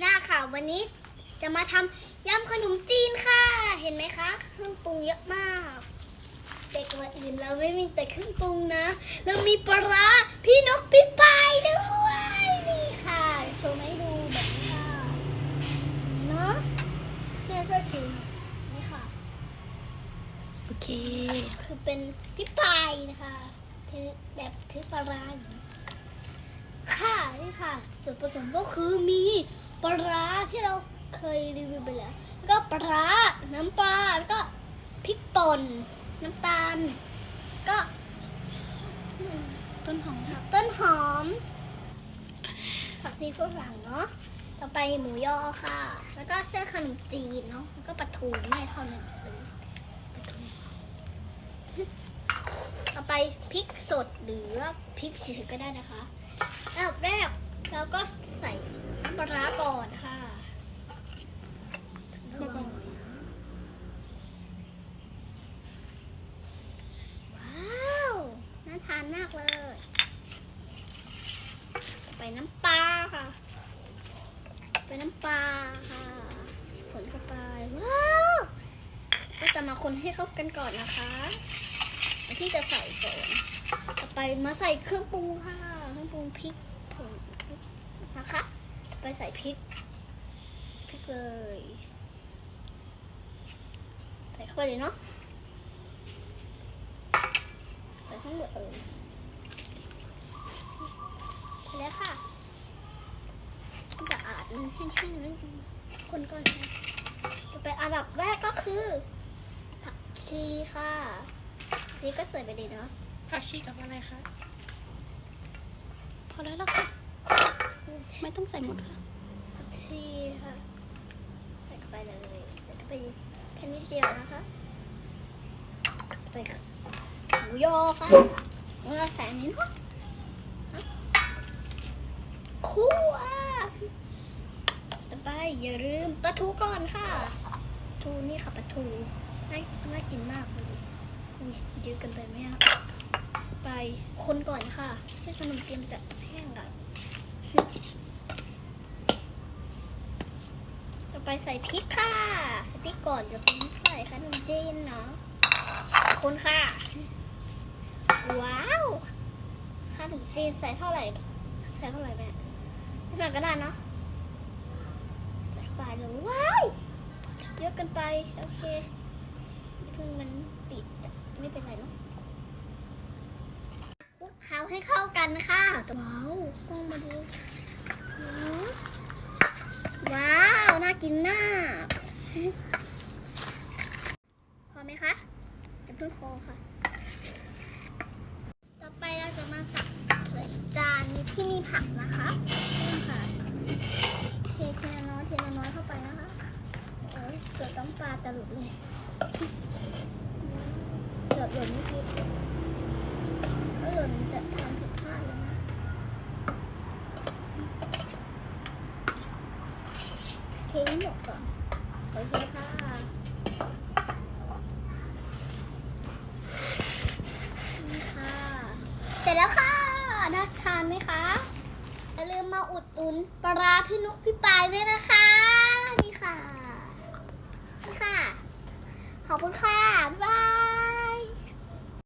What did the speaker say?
หน้าค่ะ วันนี้จะมาทำยำขนมจีนค่ะ เห็นไหมคะเครื่องปรุงเยอะมากแต่ก่อนอื่นเราไม่มีแต่เครื่องปรุงนะ เรามีปลาพี่นกพี่ปายด้วยนี่ค่ะโชว์ให้ดูแบบนี้ค่ะเนาะแม่เพื่อชิมนี่ค่ะโอเค คือเป็นพี่ปายนะคะถือแบบถือปลาอยู่นะค่ะนี่ค่ะส่วนผสมก็คือมี ปลาที่เราเคยรีวิวไปแล้ว แล้วก็ปลา น้ำปลา แล้วก็พริกป่น น้ำตาล ก็ ต้นหอมครับต้นหอม ผักชีฝรั่งเนาะ ต่อไปหมูยอค่ะ แล้วก็เส้นขนมจีนเนาะ แล้วก็ปลาทูไม่เท่านั้นเลยปลาทูต่อไปพริกสดหรือพริกเฉยก็ได้นะคะอันดับแรกเราก็ใส่น้ำปลาร้าก่อนค่ะระวังหน่อยนะว้าว น่าทานมากเลย ต่อ ไปน้ำปลาค่ะ ไปน้ำปลาค่ะคนเข้าไปว้าวก็จะมาคนให้เข้ากันก่อนนะคะที่จะใส่ก่อนต่อไปมาใส่เครื่องปรุงค่ะ เครื่องปรุงพริกผงพริกนะคะ ไปใส่พริกพริกเลย ใส่เข้าไปเลยเนาะใส่ทั้งหมดเลย ค่ะจะอาดมันชิ้นๆนิดนึงคนก่อนนะต่อไปอันดับแรกก็คือ ผักชีค่ะ นี่ก็ใส่ไปดีเนาะผักชีกับอะไรคะพอแล้วล่ะค่ะไม่ต้องใส่หมดค่ะผักชีค่ะ ใส่เข้าไปเลย ใส่เข้าไปแค่นิดเดียวนะคะไปค่ะหมูยอค่ะเมื่อใส่อันนี้เนาะคั่วต่ อไปอย่าลืมปลาทูก่อนค่ะปลาทูนี่ค่ะปลาทูน่าน่ากินมากเลยอุ้ยเยอะกันไปไหมอะไปคนก่อนค่ะให้ขนมจีนมันจะแห้งก่อนต่อไปใส่พริกค่ะใส่พริกก่อนจะใส่ขนมจีนเนาะคนค่ะ ว้าวขนมจีนใส่เท่าไหร่ ใส่เท่าไหร่แม่ใส่ก็ได้เนาะ ใส่าไปเลยว้าวเยอะกินไป โอเคเพิ่งมันติดไม่เป็นไรเนาะคลุกเคล้าให้เข้ากันค่ะว้าวกล้องมาดูว้าว น่ากินมาพอไหมคะจะเพิ่งโคค่ะ ต่อไปเราจะมาตักใส่จานนี้ที่มีผักนะคะ เททีละน้อยทีละน้อยเข้าไปนะคะโอ้ยเกือบ ต้องปลาจะหลุดเลยเกือบหล่นไม่คิดก็หล่นจะทำผิดพลาดเลยนะเทให้หมดก่อนโอเคค่ะนี่ค่ะ เสร็จแล้วค่ะน่าทานไหมคะ อย่าลืมมาอุดหนุนปลาร้าพี่นุกพี่ปายด้วยนะคะ